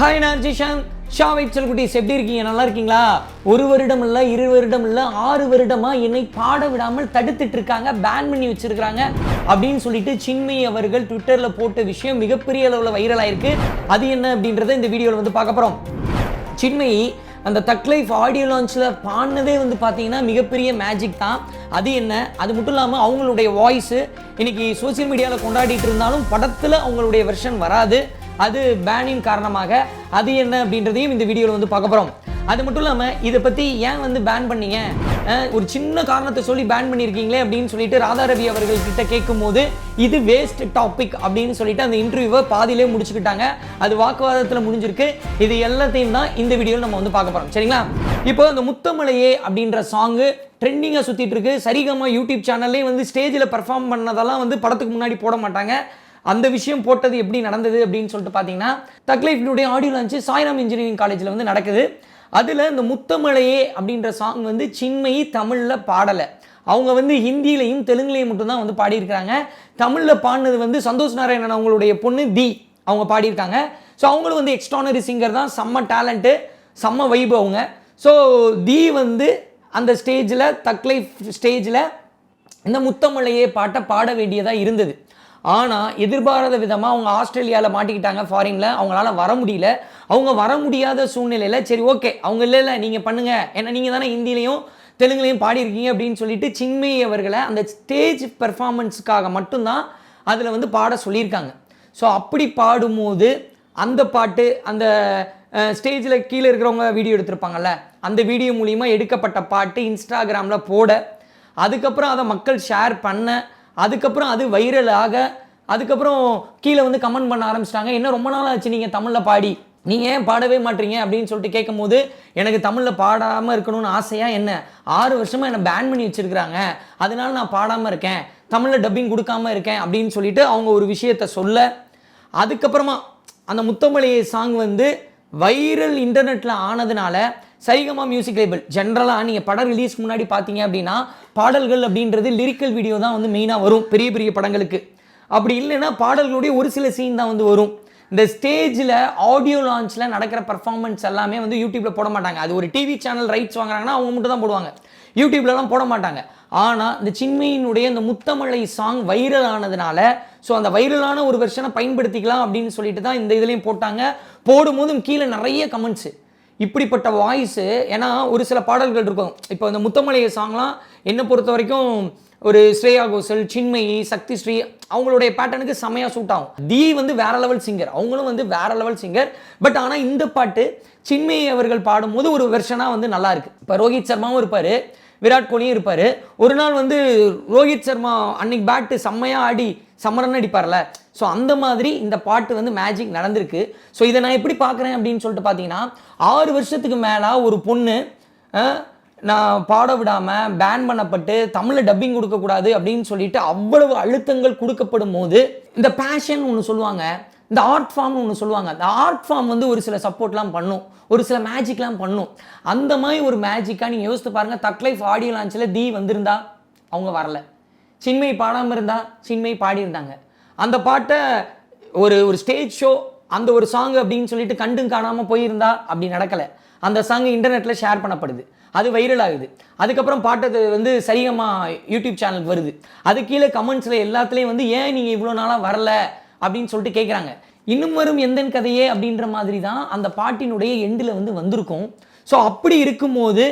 Hi நான் ஜிஷாந்த் ஷா வைச்சல் குட்டீஸ் எப்படி இருக்கீங்க? நல்லா இருக்கீங்களா? ஒரு வருடம் இல்லை இரு வருடம் இல்லை ஆறு வருடமா என்னை பாட விடாமல் தடுத்துட்டு இருக்காங்க பேன் பண்ணி வச்சிருக்காங்க அப்படின்னு சொல்லிட்டு சின்மயி அவர்கள் ட்விட்டரில் போட்ட விஷயம் மிகப்பெரிய அளவில் வைரல் ஆயிருக்கு. அது என்ன அப்படின்றத இந்த வீடியோவில் வந்து பார்க்க போகிறோம் சின்மயி அந்த தக் லைஃப் ஆடியோ லான்ச்சில் பாடினதே வந்து பார்த்தீங்கன்னா மிகப்பெரிய மேஜிக் தான். அது என்ன? அது மட்டும் இல்லாமல் அவங்களுடைய வாய்ஸு இன்னைக்கு சோஷியல் மீடியாவில் கொண்டாடிட்டு இருந்தாலும் படத்தில் அவங்களுடைய வெர்ஷன் வராது. அது பேனின் காரணமாக அது என்ன அப்படின்றதையும் இந்த வீடியோவில் வந்து பார்க்க போகிறோம் அது மட்டும் இல்லாமல் இதை பற்றி ஏன் வந்து பேன் பண்ணீங்க? ஒரு சின்ன காரணத்தை சொல்லி பேன் பண்ணியிருக்கீங்களே அப்படின்னு சொல்லிட்டு ராதா ரவி அவர்கள் கிட்ட கேட்கும்போது இது வேஸ்ட் டாபிக் அப்படின்னு சொல்லிட்டு அந்த இன்டர்வியூவை பாதியிலே முடிச்சுக்கிட்டாங்க. அது வாக்குவாதத்தில் முடிஞ்சிருக்கு. இது எல்லாத்தையும் தான் இந்த வீடியோவில் நம்ம வந்து பார்க்க போகிறோம் சரிங்களா? இப்போ இந்த முத்தமலையே அப்படின்ற சாங்கு ட்ரெண்டிங்காக சுற்றிட்டு இருக்கு. சரிகமாக யூடியூப் சேனல்லே வந்து ஸ்டேஜில் பர்ஃபார்ம் பண்ணதெல்லாம் வந்து படத்துக்கு முன்னாடி போட மாட்டாங்க. அந்த விஷயம் போட்டது எப்படி நடந்தது அப்படின்னு சொல்லிட்டு பார்த்தீங்கன்னா தக்லைஃபினுடைய ஆடியோ லான்ச்சு சாய்ராம் இன்ஜினியரிங் காலேஜில் வந்து நடக்குது. அதில் இந்த முத்தமலையே அப்படின்ற சாங் வந்து சின்மயி தமிழில் பாடலை. அவங்க வந்து ஹிந்திலையும் தெலுங்குலையும் மட்டும்தான் வந்து பாடியிருக்கிறாங்க. தமிழில் பாடினது வந்து சந்தோஷ் நாராயணன் அவங்களுடைய பொண்ணு தி அவங்க பாடியிருக்காங்க. ஸோ அவங்களும் வந்து எக்ஸ்ட்ரானரி சிங்கர் தான். செம்ம டேலண்ட்டு செம்ம வைப் அவங்க. ஸோ தி வந்து அந்த ஸ்டேஜில் தக்லைஃப் ஸ்டேஜில் இந்த முத்தமலையே பாட்டை பாட வேண்டியதாக இருந்தது. ஆனால் எதிர்பாராத விதமாக அவங்க ஆஸ்திரேலியாவில் மாட்டிக்கிட்டாங்க ஃபாரினில் அவங்களால வர முடியல. அவங்க வர முடியாத சூழ்நிலையில் சரி ஓகே அவங்க இல்லை இல்லை நீங்கள் பண்ணுங்கள் ஏன்னா நீங்கள் தானே ஹிந்திலையும் தெலுங்குலையும் பாடியிருக்கீங்க அப்படின்னு சொல்லிட்டு சின்மயி அவர்களை அந்த ஸ்டேஜ் பெர்ஃபார்மன்ஸுக்காக மட்டும்தான் அதில் வந்து பாட சொல்லியிருக்காங்க. ஸோ அப்படி பாடும்போது அந்த பாட்டு அந்த ஸ்டேஜில் கீழே இருக்கிறவங்க வீடியோ எடுத்திருப்பாங்கல்ல அந்த வீடியோ மூலிமா எடுக்கப்பட்ட பாட்டு இன்ஸ்டாகிராமில் போட அதுக்கப்புறம் அதை மக்கள் ஷேர் பண்ண அதுக்கப்புறம் அது வைரல் ஆக அதுக்கப்புறம் கீழே வந்து கமெண்ட் பண்ண ஆரம்பிச்சிட்டாங்க. என்ன ரொம்ப நாள் ஆச்சு நீங்கள் தமிழில் பாடி? நீங்கள் ஏன் பாடவே மாட்டீங்க? அப்படின்னு சொல்லிட்டு கேட்கும்போது எனக்கு தமிழில் பாடாமல் இருக்கணும்னு ஆசையாக என்ன? ஆறு வருஷமாக என்னை பேன் பண்ணி வச்சுருக்கிறாங்க. அதனால நான் பாடாமல் இருக்கேன். தமிழில் டப்பிங் கொடுக்காம இருக்கேன் அப்படின்னு சொல்லிட்டு அவங்க ஒரு விஷயத்த சொல்ல அதுக்கப்புறமா அந்த முத்தமலையை சாங் வந்து வைரல் இன்டர்நெட்டில் ஆனதுனால சரிகமா மியூசிக் லேபிள் ஜென்ரலாக நீங்கள் படம் ரிலீஸ்க்கு முன்னாடி பார்த்தீங்க அப்படின்னா பாடல்கள் அப்படின்றது லிரிக்கல் வீடியோ தான் வந்து மெயினாக வரும். பெரிய பெரிய படங்களுக்கு. அப்படி இல்லைன்னா பாடல்களுடைய ஒரு சில சீன் தான் வந்து வரும். இந்த ஸ்டேஜில் ஆடியோ லான்ச்சில் நடக்கிற பர்ஃபார்மன்ஸ் எல்லாமே வந்து யூடியூப்பில் போட மாட்டாங்க. அது ஒரு டிவி சேனல் ரைட்ஸ் வாங்குறாங்கன்னா அவங்க மட்டும் தான் போடுவாங்க. யூடியூப்லலாம் போட மாட்டாங்க. ஆனால் இந்த சின்மையினுடைய இந்த முத்தமலை சாங் வைரல் ஆனதுனால ஸோ அந்த வைரலான ஒரு வெர்ஷனை பயன்படுத்திக்கலாம் அப்படின்னு சொல்லிட்டு தான் இந்த இதுலேயும் போட்டாங்க. போடும்போதும் கீழே நிறைய கமெண்ட்ஸு இப்படிப்பட்ட வாய்ஸு ஏன்னா ஒரு சில பாடல்கள் இருக்கும். இப்போ இந்த முத்தமலைய சாங்லாம் என்னை பொறுத்த வரைக்கும் ஒரு ஸ்ரேயா கோஷல் சின்மயி சக்தி ஸ்ரீ அவங்களுடைய பேட்டர்னுக்கு செமையாக சூட் ஆகும். தி வந்து வேற லெவல் சிங்கர் அவங்களும் வந்து வேற லெவல் சிங்கர் பட் ஆனால் இந்த பாட்டு சின்மயி அவர்கள் பாடும்போது ஒரு வெர்ஷனாக வந்து நல்லா இருக்கு. இப்போ ரோஹித் சர்மாவும் இருப்பார் விராட் கோலியும் இருப்பார். ஒரு நாள் வந்து ரோஹித் சர்மா அன்னைக்கு பேட்டு செம்மையாக ஆடி சமரன் அடிப்பார்ல. ஸோ அந்த மாதிரி இந்த பாட்டு வந்து மேஜிக் நடந்திருக்கு. ஸோ இதை நான் எப்படி பார்க்குறேன் அப்படின்னு சொல்லிட்டு பார்த்தீங்கன்னா ஆறு வருஷத்துக்கு மேலே ஒரு பொண்ணு நான் பாட விடாமல் பேன் பண்ணப்பட்டு தமிழில் டப்பிங் கொடுக்கக்கூடாது அப்படின்னு சொல்லிட்டு அவ்வளவு அழுத்தங்கள் கொடுக்கப்படும் போது இந்த பேஷன் ஒன்று சொல்லுவாங்க இந்த ஆர்ட் ஃபார்ம்னு ஒன்று சொல்லுவாங்க. அந்த ஆர்ட் ஃபார்ம் வந்து ஒரு சில சப்போர்ட்லாம் பண்ணும். ஒரு சில மேஜிக்லாம் பண்ணும். அந்த மாதிரி ஒரு மேஜிக்காக நீங்கள் யோசித்து பாருங்கள் தக் லைஃப் ஆடியோ லான்ச்சில் தி வந்திருந்தா அவங்க வரலை. சின்மை பாடாமல் இருந்தால் சின்மை பாடியிருந்தாங்க. அந்த பாட்டை ஒரு ஒரு ஸ்டேஜ் ஷோ அந்த ஒரு சாங் அப்படின்னு சொல்லிட்டு கண்டும் காணாமல் போயிருந்தா அப்படி நடக்கலை. அந்த சாங் இன்டர்நெட்டில் ஷேர் பண்ணப்படுது. அது வைரல் ஆகுது. அதுக்கப்புறம் பாட்டது வந்து சரிகமா யூடியூப் சேனலுக்கு வருது. அது கீழே கமெண்ட்ஸில் எல்லாத்துலேயும் வந்து ஏன் நீங்கள் இவ்வளோ நாளாக வரல? அப்படின்னு சொல்லிட்டு கேட்குறாங்க இன்னும் வரும் எந்த கதையே அப்படின்ற மாதிரி தான் அந்த பாட்டினுடைய எண்டில் வந்து வந்திருக்கும். ஸோ அப்படி இருக்கும்போது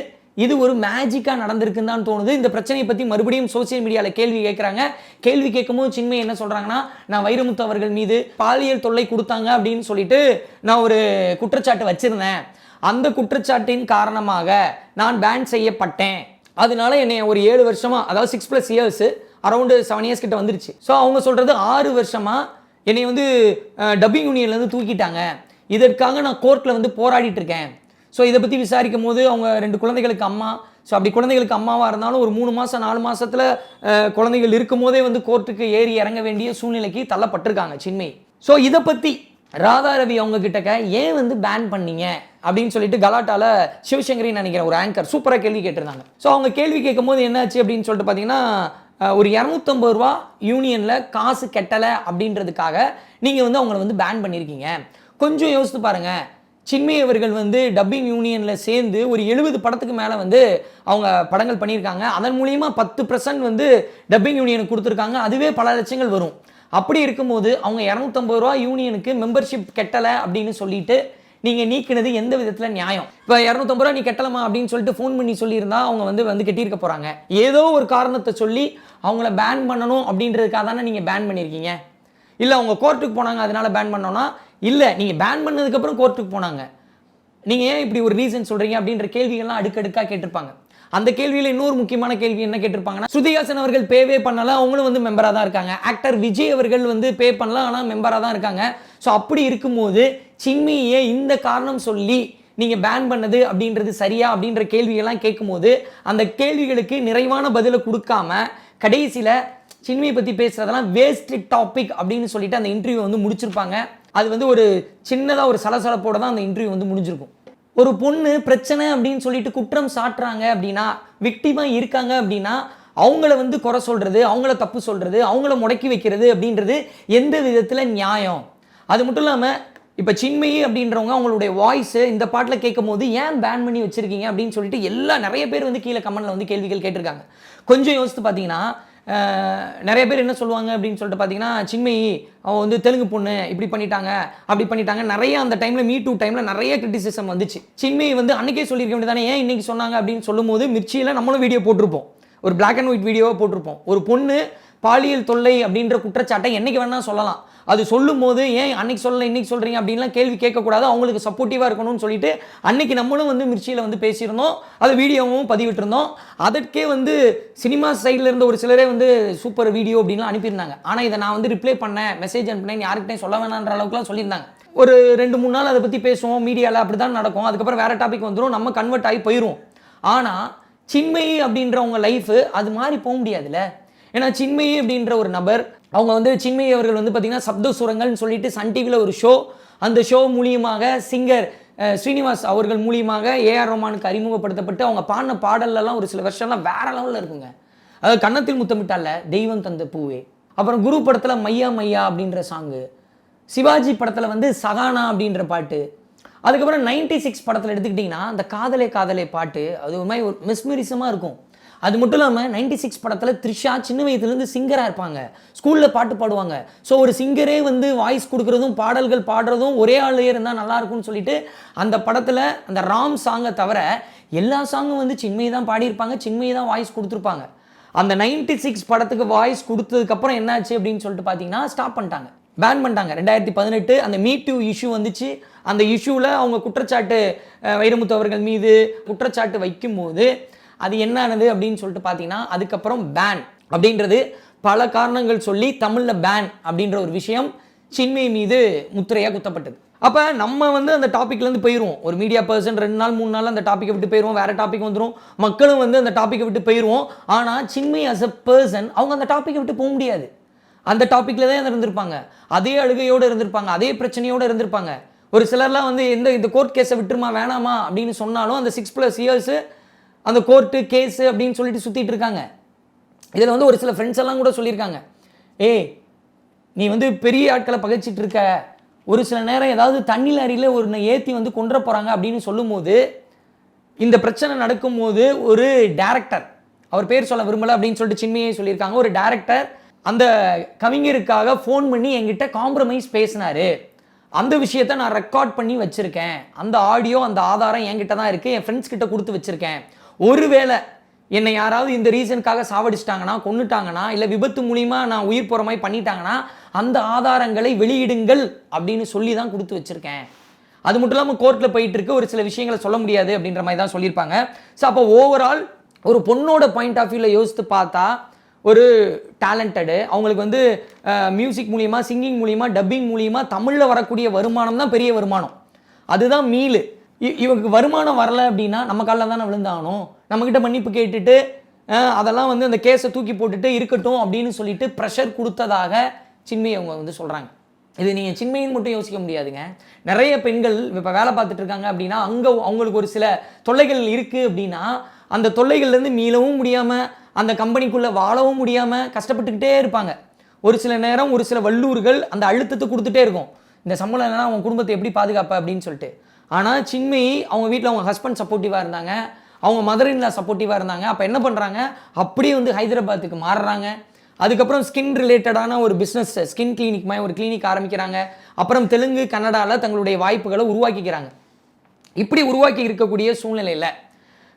இது ஒரு மேஜிக்காக நடந்திருக்குன்னு தான் தோணுது. இந்த பிரச்சனையை பற்றி மறுபடியும் சோசியல் மீடியாவில் கேள்வி கேட்குறாங்க கேள்வி கேட்கும்போது சின்மை என்ன சொல்கிறாங்கன்னா நான் வைரமுத்து அவர்கள் மீது பாலியல் தொல்லை கொடுத்தாங்க அப்படின்னு சொல்லிட்டு நான் ஒரு குற்றச்சாட்டு வச்சுருந்தேன். அந்த குற்றச்சாட்டின் காரணமாக நான் பேன் செய்யப்பட்டேன். அதனால என்னை ஒரு ஏழு வருஷமா அதாவது six plus years around seven years கிட்ட வந்துருச்சு. ஸோ அவங்க சொல்கிறது ஆறு வருஷமா என்னை வந்து டப்பிங் யூனியன்லேருந்து தூக்கிட்டாங்க. இதற்காக நான் கோர்ட்டில் வந்து போராடிட்டு இருக்கேன். ஸோ இதை பற்றி விசாரிக்கும் போது அவங்க ரெண்டு குழந்தைகளுக்கு அம்மா. ஸோ அப்படி குழந்தைகளுக்கு அம்மாவாக இருந்தாலும் ஒரு மூணு மாதம் நாலு மாதத்தில் குழந்தைகள் இருக்கும் போதே வந்து கோர்ட்டுக்கு ஏறி இறங்க வேண்டிய சூழ்நிலைக்கு தள்ளப்பட்டிருக்காங்க சின்மை. ஸோ இதை பற்றி ராதா ரவி அவங்க கிட்டக்க ஏன் வந்து பேன் பண்ணீங்க? அப்படின்னு சொல்லிட்டு கலாட்டால சிவசங்கரின்னு நினைக்கிறேன் ஒரு ஆங்கர் சூப்பராக கேள்வி கேட்டிருந்தாங்க. ஸோ அவங்க கேள்வி கேட்கும்போது என்னாச்சு அப்படின்னு சொல்லிட்டு பார்த்தீங்கன்னா ஒரு இரநூத்தம்பது ரூபா யூனியனில் காசு கெட்டலை அப்படின்றதுக்காக நீங்கள் வந்து அவங்கள வந்து பேன் பண்ணியிருக்கீங்க கொஞ்சம் யோசித்து பாருங்கள் சின்மயி அவர்கள் வந்து டப்பிங் யூனியனில் சேர்ந்து ஒரு எழுபது படத்துக்கு மேலே வந்து அவங்க படங்கள் பண்ணியிருக்காங்க. அதன் மூலியமாக பத்து பர்சன்ட் வந்து டப்பிங் யூனியனுக்கு கொடுத்துருக்காங்க. அதுவே பல லட்சங்கள் வரும். அப்படி இருக்கும்போது அவங்க இரநூத்தம்பது ரூபா யூனியனுக்கு மெம்பர்ஷிப் கெட்டலை அப்படின்னு சொல்லிட்டு நீங்கள் நீக்கினது எந்த விதத்தில் நியாயம்? இப்போ இரநூத்தம்பது ரூபா நீ கட்டலாமா அப்படின்னு சொல்லிட்டு ஃபோன் பண்ணி சொல்லியிருந்தா அவங்க வந்து வந்து கட்டியிருக்க போகிறாங்க ஏதோ ஒரு காரணத்தை சொல்லி அவங்கள பேன் பண்ணணும் அப்படின்றதுக்காக தானே நீங்கள் பேன் பண்ணியிருக்கீங்க? இல்லை அவங்க கோர்ட்டுக்கு போனாங்க அதனால பேன் பண்ணோன்னா இல்லை நீங்கள் பேன் பண்ணதுக்கப்புறம் கோர்ட்டுக்கு போனாங்க. நீங்கள் ஏன் இப்படி ஒரு ரீசன் சொல்கிறீங்க அப்படின்ற கேள்விகள்லாம் அடுக்கடுக்காக கேட்டிருப்பாங்க. அந்த கேள்வியில் இன்னொரு முக்கியமான கேள்வி என்ன கேட்டிருப்பாங்கன்னா ஸ்ருதிஹாசன் அவர்கள் பேவே பண்ணல அவங்களும் வந்து மெம்பராக தான் இருக்காங்க. ஆக்டர் விஜய் அவர்கள் வந்து பே பண்ணலாம் ஆனால் மெம்பராக தான் இருக்காங்க. ஸோ அப்படி இருக்கும்போது சின்மியை இந்த காரணம் சொல்லி நீங்கள் பேன் பண்ணது அப்படின்றது சரியா அப்படின்ற கேள்விகள்லாம் கேட்கும்போது அந்த கேள்விகளுக்கு நிறைவான பதிலை கொடுக்காம கடைசியில் சின்மையை பற்றி பேசுகிறதெல்லாம் வேஸ்ட் டாபிக் அப்படின்னு சொல்லிட்டு அந்த இன்டர்வியூ வந்து முடிச்சிருப்பாங்க. அது வந்து ஒரு சின்னதாக ஒரு சலசலப்போட தான் அந்த இன்டர்வியூ வந்து முடிஞ்சிருக்கும். ஒரு பொண்ணு பிரச்சனை அப்படின்னு சொல்லிட்டு குற்றம் சாட்டுறாங்க அப்படின்னா விக்டிமாக இருக்காங்க அப்படின்னா அவங்கள வந்து குறை சொல்கிறது அவங்கள தப்பு சொல்கிறது அவங்கள முடக்கி வைக்கிறது அப்படின்றது எந்த விதத்தில் நியாயம்? அது மட்டும் இல்லாமல் இப்போ சின்மயி அப்படின்றவங்க அவங்களுடைய வாய்ஸு இந்த பாட்டில் கேட்கும் போது ஏன் பேன் பண்ணி வச்சுருக்கீங்க? அப்படின்னு சொல்லிட்டு எல்லா நிறைய பேர் வந்து கீழே கமெண்டில் வந்து கேள்விகள் கேட்டிருக்காங்க. கொஞ்சம் யோசித்து பார்த்தீங்கன்னா நிறைய பேர் என்ன சொல்லுவாங்க அப்படின்னு சொல்லிட்டு பார்த்தீங்கன்னா சின்மயி அவன் வந்து தெலுங்கு பொண்ணு இப்படி பண்ணிட்டாங்க அப்படி பண்ணிட்டாங்க. நிறைய அந்த டைமில் மீ டூ டைமில் நிறைய கிரிட்டிசிசம் வந்துச்சு. சின்மயி வந்து அன்றைக்கே சொல்லியிருக்க வேண்டியதானே? ஏன் இன்றைக்கி சொன்னாங்க அப்படின்னு சொல்லும்போது மிர்ச்சியில் நம்மளும் வீடியோ போட்டிருப்போம். ஒரு பிளாக் அண்ட் ஒயிட் வீடியோவை போட்டிருப்போம். ஒரு பொண்ணு பாலியல் தொல்லை அப்படின்ற குற்றச்சாட்டை என்றைக்கு வேணால் சொல்லலாம். அது சொல்லும் போது ஏன் அன்னைக்கு சொல்லலை இன்னைக்கு சொல்றீங்க? அப்படின்லாம் கேள்வி கேட்கக்கூடாது. அவங்களுக்கு சப்போர்ட்டிவாக இருக்கணும்னு சொல்லிட்டு அன்னைக்கு நம்மளும் வந்து மிர்ச்சியில் வந்து பேசியிருந்தோம். அது வீடியோவும் பதிவிட்டிருந்தோம். அதற்கே வந்து சினிமா சைடில் இருந்த ஒரு சிலரே வந்து சூப்பர் வீடியோ அப்படின்லாம் அனுப்பியிருந்தாங்க. ஆனால் இதை நான் வந்து ரிப்ளை பண்ணேன் மெசேஜ் அனுப்பினேன் யாருக்கிட்டையும் சொல்ல வேணான்ற அளவுக்குலாம் சொல்லியிருந்தாங்க. ஒரு ரெண்டு மூணு நாள் அதை பற்றி பேசுவோம் மீடியாவில் அப்படி தான் நடக்கும். அதுக்கப்புறம் வேறு டாபிக் வந்துடும் நம்ம கன்வெர்ட் ஆகி போயிடும் ஆனால் சின்மயி அப்படின்றவங்க லைஃபு அது மாதிரி போக முடியாதுல்ல? ஏன்னா சின்மயி அப்படின்ற ஒரு நபர் அவங்க வந்து சின்மயி அவர்கள் வந்து பார்த்தீங்கன்னா சப்த சுரங்கள்னு சொல்லிட்டு சன் டிவியில் ஒரு ஷோ அந்த ஷோ மூலியமாக சிங்கர் ஸ்ரீனிவாஸ் அவர்கள் மூலியமாக ஏஆர் ரோமானுக்கு அறிமுகப்படுத்தப்பட்டு அவங்க பாடின பாடல்லலாம் ஒரு சில வருஷம்லாம் வேற லெவலில் இருக்குங்க. அதாவது கன்னத்தில் முத்தமிட்டால தெய்வம் தந்த பூவே. அப்புறம் குரு படத்தில் மையா மையா அப்படின்ற சாங்கு சிவாஜி படத்தில் வந்து சகானா அப்படின்ற பாட்டு. அதுக்கப்புறம் 96 சிக்ஸ் படத்தில் எடுத்துக்கிட்டிங்கன்னா அந்த காதலே காதலே பாட்டு அது ஒரு மாதிரி ஒரு மிஸ்மரிசமாக இருக்கும். அது மட்டும் இல்லாமல் 96 சிக்ஸ் படத்தில் த்ரிஷா சின்ன வயதுலேருந்து சிங்கராக இருப்பாங்க. ஸ்கூலில் பாட்டு பாடுவாங்க. ஸோ ஒரு சிங்கரே வந்து வாய்ஸ் கொடுக்குறதும் பாடல்கள் பாடுறதும் ஒரே ஆளே இருந்தால் நல்லா இருக்கும்னு சொல்லிட்டு அந்த படத்தில் அந்த ராம் சாங்கை தவிர எல்லா சாங்கும் வந்து சின்மையை தான் பாடியிருப்பாங்க சின்மையை தான் வாய்ஸ் கொடுத்துருப்பாங்க. அந்த 96 சிக்ஸ் படத்துக்கு வாய்ஸ் கொடுத்ததுக்கப்புறம் என்னாச்சு அப்படின்னு சொல்லிட்டு பார்த்தீங்கன்னா ஸ்டாப் பண்ணிட்டாங்க. பேன் பண்ணிட்டாங்க. ரெண்டாயிரத்தி பதினெட்டு அந்த மீ டூ இஷ்யூ வந்துச்சு. அந்த இஷ்யூவில் அவங்க குற்றச்சாட்டு வைரமுத்து அவர்கள் மீது குற்றச்சாட்டு வைக்கும்போது அது என்னானது அப்படின்னு சொல்லிட்டு பார்த்தீங்கன்னா அதுக்கப்புறம் பேன் அப்படின்றது பல காரணங்கள் சொல்லி தமிழில் பேன் அப்படின்ற ஒரு விஷயம் சின்மை மீது முத்திரையாக குத்தப்பட்டது. அப்போ நம்ம வந்து அந்த டாப்பிக்லேருந்து போயிடுவோம் ஒரு மீடியா பர்சன் ரெண்டு நாள் மூணு நாள் அந்த டாப்பிக்கை விட்டு போயிடுவோம் வேறு டாபிக் வந்துடும் மக்களும் வந்து அந்த டாப்பிக்கை விட்டு போயிடுவோம் ஆனால் சின்மை அஸ் அ பர்சன் அவங்க அந்த டாப்பிக்கை விட்டு போக முடியாது. அந்த டாப்பிக்கில் தான் இருந்திருப்பாங்க. அதே அழுகையோடு இருந்திருப்பாங்க. அதே பிரச்சனையோடு இருந்திருப்பாங்க. ஒரு சிலர்லாம் வந்து எந்த இந்த கோர்ட் கேஸை விட்டுருமா? வேணாமா? அப்படின்னு சொன்னாலும் அந்த சிக்ஸ் ப்ளஸ் இயர்ஸு அந்த கோர்ட்டு கேஸு அப்படின்னு சொல்லிட்டு சுற்றிட்டு இருக்காங்க. இதில் வந்து ஒரு சில ஃப்ரெண்ட்ஸ் எல்லாம் கூட சொல்லியிருக்காங்க. ஏய் நீ வந்து பெரிய ஆட்களை பகைச்சிட்டு இருக்க. ஒரு சில நேரம் ஏதாவது தண்ணி லாரியில் ஒரு ஏற்றி வந்து கொன்ற போகிறாங்க அப்படின்னு சொல்லும்போது இந்த பிரச்சனை நடக்கும்போது ஒரு டேரக்டர் அவர் பேர் சொல்ல விரும்பலை அப்படின்னு சொல்லிட்டு சின்மையே சொல்லியிருக்காங்க. ஒரு டேரக்டர் அந்த கவிஞருக்காக ஃபோன் பண்ணி என்கிட்ட காம்ப்ரமைஸ் பேசினார். அந்த விஷயத்த நான் ரெக்கார்ட் பண்ணி வச்சுருக்கேன். அந்த ஆடியோ அந்த ஆதாரம் என்கிட்ட தான் இருக்குது என் ஃப்ரெண்ட்ஸ் கிட்ட கொடுத்து வச்சுருக்கேன். ஒருவேளை என்னை யாராவது இந்த ரீசனுக்காக சாவடிச்சிட்டாங்கன்னா கொன்னுட்டாங்கன்னா இல்லை விபத்து மூலியமாக நான் உயிர் போகிற மாதிரி பண்ணிட்டாங்கன்னா அந்த ஆதாரங்களை வெளியிடுங்கள் அப்படின்னு சொல்லி தான் கொடுத்து வச்சுருக்கேன். அது மட்டும் இல்லாமல் கோர்ட்டில் போயிட்டு இருக்கு ஒரு சில விஷயங்களை சொல்ல முடியாது அப்படின்ற மாதிரி தான் சொல்லியிருப்பாங்க. ஸோ அப்போ ஓவரால் ஒரு பொண்ணோட பாயிண்ட் ஆஃப் வியூவில் யோசித்து பார்த்தா ஒரு டேலண்டடு அவங்களுக்கு வந்து மியூசிக் மூலியமாக சிங்கிங் மூலியமாக டப்பிங் மூலியமாக தமிழில் வரக்கூடிய வருமானம் தான் பெரிய வருமானம். அதுதான் மீலு இவங்களுக்கு வருமானம் வரல அப்படின்னா நம்ம காலில் தானே விழுந்தாகணும் நம்மக்கிட்ட மன்னிப்பு கேட்டுட்டு அதெல்லாம் வந்து அந்த கேஸை தூக்கி போட்டுட்டு இருக்கட்டும் அப்படின்னு சொல்லிட்டு ப்ரெஷர் கொடுத்ததாக சின்மை அவங்க வந்து சொல்கிறாங்க இது நீங்கள் சின்மையின் மட்டும் யோசிக்க முடியாதுங்க. நிறைய பெண்கள் இப்போ வேலை பார்த்துட்டு இருக்காங்க அப்படின்னா அங்கே அவங்களுக்கு ஒரு சில தொல்லைகள் இருக்குது அப்படின்னா அந்த தொல்லைகள்லேருந்து மீளவும் முடியாமல் அந்த கம்பெனிக்குள்ளே வாழவும் முடியாமல் கஷ்டப்பட்டுக்கிட்டே இருப்பாங்க. ஒரு சில நேரம் ஒரு சில வல்லூர்கள் அந்த அழுத்தத்தை கொடுத்துட்டே இருக்கும். இந்த சம்பளம் இல்லைன்னா அவன் குடும்பத்தை எப்படி பாதுகாப்ப? அப்படின்னு சொல்லிட்டு. ஆனால் சின்மயி அவங்க வீட்டில் அவங்க ஹஸ்பண்ட் சப்போர்ட்டிவாக இருந்தாங்க. அவங்க மதர் இன்லா சப்போர்ட்டிவாக இருந்தாங்க. அப்போ என்ன பண்ணுறாங்க அப்படியே வந்து ஹைதராபாத்துக்கு மாறுறாங்க. அதுக்கப்புறம் ஸ்கின் ரிலேட்டடான ஒரு பிஸ்னஸ் ஸ்கின் கிளினிக் மாதிரி ஒரு கிளினிக் ஆரம்பிக்கிறாங்க. அப்புறம் தெலுங்கு கன்னடாவில் தங்களுடைய வாய்ப்புகளை உருவாக்கிக்கிறாங்க. இப்படி உருவாக்கி இருக்கக்கூடிய சூழ்நிலையில்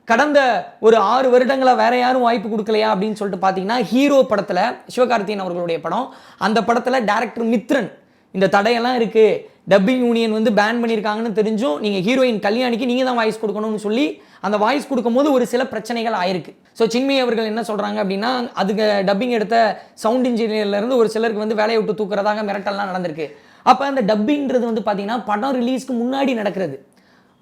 கடந்த ஒரு ஆறு வருடங்களை வேற யாரும் வாய்ப்பு கொடுக்கலையா அப்படின்னு சொல்லிட்டு பார்த்தீங்கன்னா ஹீரோ படத்தில் சிவகார்த்தியன் அவர்களுடைய படம் அந்த படத்தில் டேரக்டர் மித்ரன் இந்த தடையெல்லாம் இருக்குது டப்பிங் யூனியன் வந்து பேன் பண்ணியிருக்காங்கன்னு தெரிஞ்சும் நீங்கள் ஹீரோயின் கல்யாணிக்கு நீங்கள் தான் வாய்ஸ் கொடுக்கணும்னு சொல்லி அந்த வாய்ஸ் கொடுக்கும்போது ஒரு சில பிரச்சனைகள் ஆயிருக்கு. ஸோ சின்மயி அவர்கள் என்ன சொல்கிறாங்க அப்படின்னா அதுக்கு டப்பிங் எடுத்த சவுண்ட் இன்ஜினியர்லேருந்து ஒரு சிலருக்கு வந்து வேலையை விட்டு தூக்குறதாக மிரட்டல்லாம் நடந்திருக்கு. அப்போ அந்த டப்பிங்கிறது வந்து பார்த்தீங்கன்னா படம் ரிலீஸ்க்கு முன்னாடி நடக்கிறது.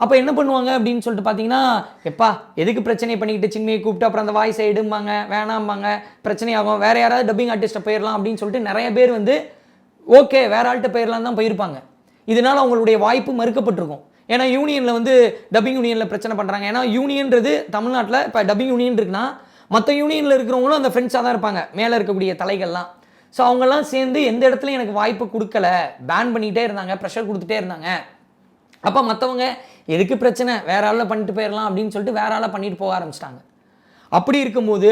அப்போ என்ன பண்ணுவாங்க அப்படின்னு சொல்லிட்டு பார்த்தீங்கன்னா எப்பா எதுக்கு பிரச்சனை பண்ணிக்கிட்டு சின்மையை கூப்பிட்டு அப்புறம் அந்த வாய்ஸை எடும்பாங்க வேணாம்பாங்க பிரச்சனையாகும் வேறு யாராவது டப்பிங் ஆர்டிஸ்ட்டை போயிடலாம் அப்படின்னு சொல்லிட்டு நிறைய பேர் வந்து ஓகே வேற ஆள்கிட்ட போயிடலாம் தான் போயிருப்பாங்க. இதனால் அவங்களுடைய வாய்ப்பு மறுக்கப்பட்டிருக்கும். ஏன்னா யூனியனில் வந்து டப்பிங் யூனியனில் பிரச்சனை பண்ணுறாங்க ஏன்னா யூனியன்றது தமிழ்நாட்டில் இப்போ டப்பிங் யூனியன் இருக்குன்னா மற்ற யூனியனில் இருக்கிறவங்களும் அந்த ஃப்ரெண்ட்ஸாக தான் இருப்பாங்க. மேலே இருக்கக்கூடிய தலைகள்லாம். ஸோ அவங்கெல்லாம் சேர்ந்து எந்த இடத்துலையும் எனக்கு வாய்ப்பு கொடுக்கல. பேன் பண்ணிகிட்டே இருந்தாங்க. ப்ரெஷர் கொடுத்துட்டே இருந்தாங்க. அப்போ மற்றவங்க எதுக்கு பிரச்சனை? வேற ஆளில் பண்ணிட்டு போயிடலாம் அப்படின்னு சொல்லிட்டு வேற ஆளாக பண்ணிட்டு போக ஆரம்பிச்சிட்டாங்க. அப்படி இருக்கும்போது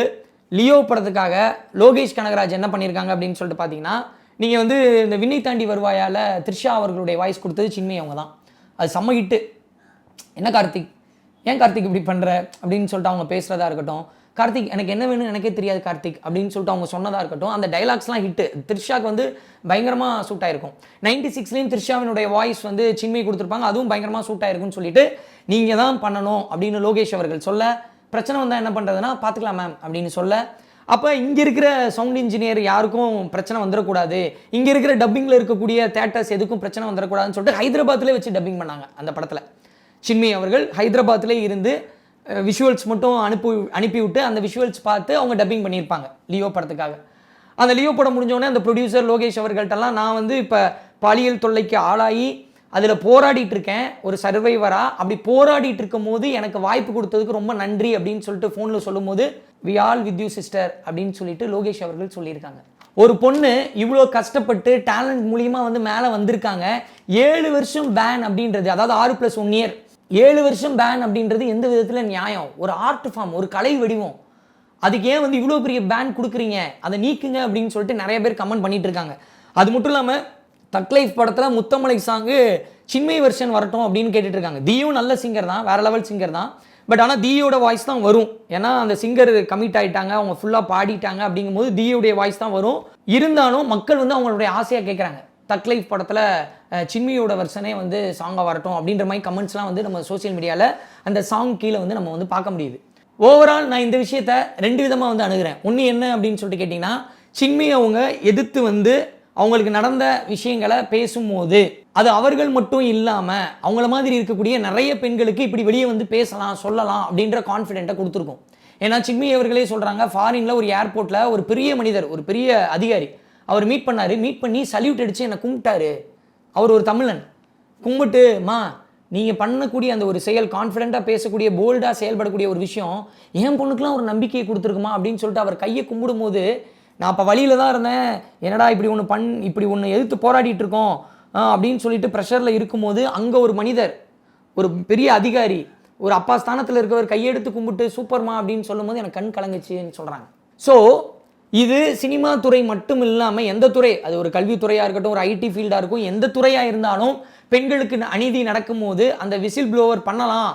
லியோ படத்துக்காக லோகேஷ் கனகராஜ் என்ன பண்ணியிருக்காங்க அப்படின்னு சொல்லிட்டு பார்த்தீங்கன்னா நீங்கள் வந்து இந்த விண்ணை தாண்டி வருவாயால் த்ரிஷா அவர்களுடைய வாய்ஸ் கொடுத்தது சின்மை அவங்க தான் அது செம்ம ஹிட்டு என்ன கார்த்திக்? ஏன் கார்த்திக் இப்படி பண்ணுற அப்படின்னு சொல்லிட்டு அவங்க பேசுகிறதா இருக்கட்டும். கார்த்திக் எனக்கு என்ன வேணும்னு எனக்கே தெரியாது கார்த்திக் அப்படின்னு சொல்லிட்டு அவங்க சொன்னதாக இருக்கட்டும். அந்த டைலாக்ஸ்லாம் ஹிட்டு த்ரிஷாக்கு வந்து பயங்கரமாக சூட் ஆயிருக்கும். நைன்டி சிக்ஸ்லேயும் த்ரிஷாவினுடைய வாய்ஸ் வந்து சின்மை கொடுத்துருப்பாங்க. அதுவும் பயங்கரமாக சூட் ஆயிருக்கும்னு சொல்லிட்டு நீங்கள் தான் பண்ணணும் அப்படின்னு லோகேஷ் அவர்கள் சொல்ல பிரச்சனை வந்தால் என்ன பண்ணுறதுன்னா பார்த்துக்கலாம் மேம் அப்படின்னு சொல்ல அப்போ இங்கே இருக்கிற சவுண்ட் இன்ஜினியர் யாருக்கும் பிரச்சனை வந்துடக்கூடாது இங்கே இருக்கிற டப்பிங்கில் இருக்கக்கூடிய தேட்டர்ஸ் எதுக்கும் பிரச்சனை வந்துடக்கூடாதுன்னு சொல்லிட்டு ஹைதராபாத்திலே வச்சு டப்பிங் பண்ணாங்க அந்த படத்தில். சின்மி அவர்கள் ஹைதராபாத்திலே இருந்து விஷுவல்ஸ் மட்டும் அனுப்பி அனுப்பிவிட்டு அந்த விஷுவல்ஸ் பார்த்து அவங்க டப்பிங் பண்ணியிருப்பாங்க லியோ படத்துக்காக. அந்த லியோ படம் முடிஞ்சோடனே அந்த ப்ரொடியூசர் லோகேஷ் அவர்கள்ட்டெல்லாம் நான் வந்து இப்போ பாலியல் தொல்லைக்கு ஆளாகி அதில் போராடிட்டு இருக்கேன் ஒரு சர்வைவராக அப்படி போராடிட்டு இருக்கும் போது எனக்கு வாய்ப்பு கொடுத்ததுக்கு ரொம்ப நன்றி அப்படின்னு சொல்லிட்டு ஃபோனில் சொல்லும்போது we all with you sister அப்படின்னு சொல்லிட்டு லோகேஷ் அவர்கள் சொல்லியிருக்காங்க. ஒரு பொண்ணு இவ்வளோ கஷ்டப்பட்டு டேலண்ட் மூலியமாக வந்து மேலே வந்திருக்காங்க. ஏழு வருஷம் பேன் அப்படின்றது அதாவது ஆறு ப்ளஸ் ஒன் இயர் ஏழு வருஷம் பேன் அப்படின்றது எந்த விதத்தில் நியாயம்? ஒரு ஆர்ட் ஃபார்ம் ஒரு கலை வடிவம். அதுக்கு ஏன் வந்து இவ்வளோ பெரிய பேன் கொடுக்குறீங்க? அதை நீக்குங்க அப்படின்னு சொல்லிட்டு நிறைய பேர் கமெண்ட் பண்ணிட்டு இருக்காங்க. அது மட்டும் இல்லாமல் தக் லைஃப் படத்தில் முத்தமலை சாங்கு சின்மை வெர்ஷன் வரட்டும் அப்படின்னு கேட்டுட்டு இருக்காங்க. தியும் நல்ல சிங்கர் தான் வேற லெவல் சிங்கர் தான். பட் ஆனால் தீயோட வாய்ஸ் தான் வரும். ஏன்னா அந்த சிங்கர் கமிட் ஆகிட்டாங்க அவங்க ஃபுல்லாக பாடிட்டாங்க அப்படிங்கும்போது தீயோடைய வாய்ஸ் தான் வரும். இருந்தாலும் மக்கள் வந்து அவங்களுடைய ஆசையாக கேட்குறாங்க தக் லைஃப் படத்தில் சின்மியோட வருஷனே வந்து சாங்காக வரட்டும் அப்படின்ற மாதிரி கமெண்ட்ஸ்லாம் வந்து நம்ம சோஷியல் மீடியாவில் அந்த சாங் கீழே வந்து நம்ம வந்து பார்க்க முடியுது. ஓவரால் நான் இந்த விஷயத்த ரெண்டு விதமாக வந்து அணுகிறேன். ஒன்று என்ன அப்படின்னு சொல்லிட்டு கேட்டிங்கன்னா சின்மி அவங்க எதிர்த்து வந்து அவங்களுக்கு நடந்த விஷயங்களை பேசும்போது அது அவர்கள் மட்டும் இல்லாமல் அவங்கள மாதிரி இருக்கக்கூடிய நிறைய பெண்களுக்கு இப்படி வெளியே வந்து பேசலாம் சொல்லலாம் அப்படின்ற கான்ஃபிடென்ட்டை கொடுத்துருக்கோம். ஏன்னா சின்மி அவர்களே சொல்கிறாங்க ஃபாரினில் ஒரு ஏர்போர்ட்டில் ஒரு பெரிய மனிதர் ஒரு பெரிய அதிகாரி அவர் மீட் பண்ணார். மீட் பண்ணி சல்யூட் அடித்து என்னை கும்பிட்டாரு. அவர் ஒரு தமிழன். கும்பிட்டுமா நீங்கள் பண்ணக்கூடிய அந்த ஒரு செயல் கான்ஃபிடென்ட்டாக பேசக்கூடிய போல்டாக செயல்படக்கூடிய ஒரு விஷயம் என் பொண்ணுக்குலாம் ஒரு நம்பிக்கையை கொடுத்துருக்குமா? அப்படின்னு சொல்லிட்டு அவர் கையை கும்பிடும்போது நான் அப்போ வழியில் தான் இருந்தேன். என்னடா இப்படி ஒன்று பண் இப்படி ஒன்று எதிர்த்து போராடிட்டு இருக்கோம். ஆ, அப்படின்னு சொல்லிட்டு ப்ரெஷரில் இருக்கும்போது அங்கே ஒரு மனிதர் ஒரு பெரிய அதிகாரி ஒரு அப்பா ஸ்தானத்தில் இருக்கவர் கையெடுத்து கும்பிட்டு சூப்பர்மா அப்படின்னு சொல்லும்போது எனக்கு கண் கலங்குச்சுன்னு சொல்கிறாங்க ஸோ இது சினிமா துறை மட்டும் இல்லாமல் எந்த துறை அது ஒரு கல்வித்துறையாக இருக்கட்டும் ஒரு ஐடி ஃபீல்டாக இருக்கும் எந்த துறையாக இருந்தாலும் பெண்களுக்கு அநீதி நடக்கும்போது அந்த விசில் ப்ளோவர் பண்ணலாம்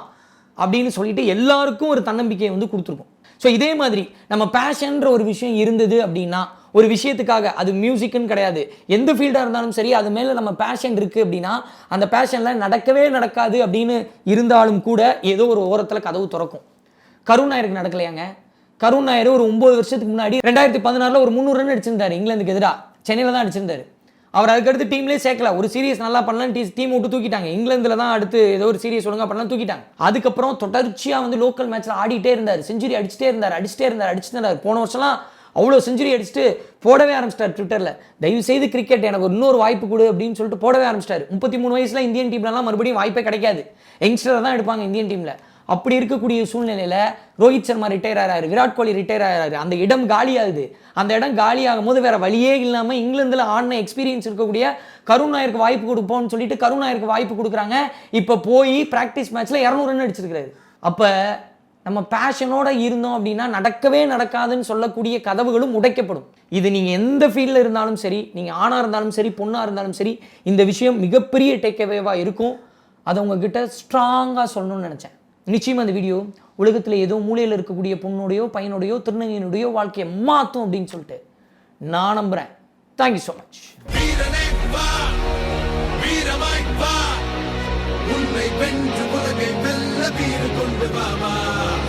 அப்படின்னு சொல்லிட்டு எல்லாருக்கும் ஒரு தன்னம்பிக்கையை வந்து கொடுத்துருக்கோம். ஸோ இதே மாதிரி நம்ம பேஷன்ற ஒரு விஷயம் இருந்தது அப்படின்னா ஒரு விஷயத்துக்காக அது மியூசிக்குன்னு கிடையாது. எந்த ஃபீல்டாக இருந்தாலும் சரி அது மேலே நம்ம பேஷன் இருக்குது அப்படின்னா அந்த பேஷனில் நடக்கவே நடக்காது அப்படின்னு இருந்தாலும் கூட ஏதோ ஒரு ஓரத்தில் கதவு திறக்கும். கருண் நாயருக்கு நடக்கலையாங்க? கருண் நாயர் ஒரு ஒம்பது வருஷத்துக்கு முன்னாடி ரெண்டாயிரத்தி பதினாறில் ஒரு முந்நூறு ரன் அடிச்சிருந்தாரு இங்கிலாந்துக்கு எதிராக சென்னையில் தான் அடிச்சிருந்தாரு. அவர் அதுக்கடுத்து டீம்லேயே சேர்க்கல. ஒரு சீரியஸ் நல்லா பண்ணலாம் டீ டீம் விட்டு தூக்கிட்டாங்க. இங்கிலாந்துல தான் அடுத்து ஏதோ ஒரு சீரியஸ் ஒழுங்காக பண்ணலாம் தூக்கிட்டாங்க. அதுக்கப்புறம் தொடர்ச்சியாக வந்து லோக்கல் மேட்ச்சில் ஆடிட்டே இருந்தார். செஞ்சுரி அடிச்சிட்டே இருந்தார் அடிச்சிட்டே இருந்தார் அடிச்சுட்டு இருந்தார். போன வருஷம்லாம் அவ்வளோ செஞ்சுரி அடிச்சுட்டு போடவே ஆரம்பிச்சிட்டார் ட்விட்டரில் தயவு செய்து கிரிக்கெட் எனக்கு இன்னொரு வாய்ப்பு கொடு அப்படின்னு சொல்லிட்டு போடவே ஆரம்பிச்சிட்டாரு. முப்பத்தி மூணு வயசில் இந்தியன் டீம்லலாம் மறுபடியும் வாய்ப்பே கிடைக்காது. யங்ஸ்டர் தான் எடுப்பாங்க இந்தியன் டீமில் அப்படி இருக்கக்கூடிய சூழ்நிலையில் ரோஹித் சர்மா ரிட்டையர் ஆகிறாரு விராட் கோலி ரிட்டையர் ஆகிறாரு அந்த இடம் காலியாகுது. அந்த இடம் காலியாகும் போது வேற வழியே இல்லாமல் இங்கிலாந்தில் ஆடின எக்ஸ்பீரியன்ஸ் இருக்கக்கூடிய கருண் நாயருக்கு வாய்ப்பு கொடுப்போம்னு சொல்லிட்டு கருண் நாயருக்கு வாய்ப்பு கொடுக்குறாங்க. இப்போ போய் ப்ராக்டிஸ் மேட்ச்ல இரநூறு ரன் அடிச்சிருக்காரு அப்போ நம்ம பேஷனோட இருந்தோம் அப்படின்னா நடக்கவே நடக்காதுன்னு சொல்லக்கூடிய கதவுகளும் உடைக்கப்படும். இது நீங்கள் எந்த ஃபீல்டில் இருந்தாலும் சரி நீங்கள் ஆணாக இருந்தாலும் சரி பொண்ணாக இருந்தாலும் சரி இந்த விஷயம் மிகப்பெரிய டேக்அவேவாக இருக்கும். அதை உங்ககிட்ட ஸ்ட்ராங்காக சொல்லணும்னு நினச்சேன். நிச்சயம் அந்த வீடியோ உலகத்தில் ஏதோ மூலையில் இருக்கக்கூடிய பொண்ணுடையோ பையனுடையோ திருநங்கையினுடையோ வாழ்க்கையை மாற்றும் அப்படின்னு சொல்லிட்டு நான் நம்புகிறேன் தேங்க்யூ ஸோ மச் உன்னை வென்று உலகை வெல்ல கொண்டு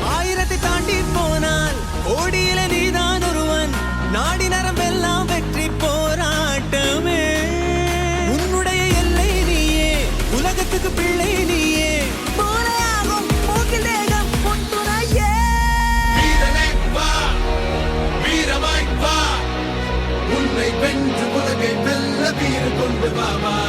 ஆயிரத்தை தாண்டி போனால் கோடியில நீதான் ஒருவன். நாடி நரம்பெல்லாம் வெற்றி போராட்டமே. உன்னுடைய எல்லை நீயே உலகத்துக்கு Baba.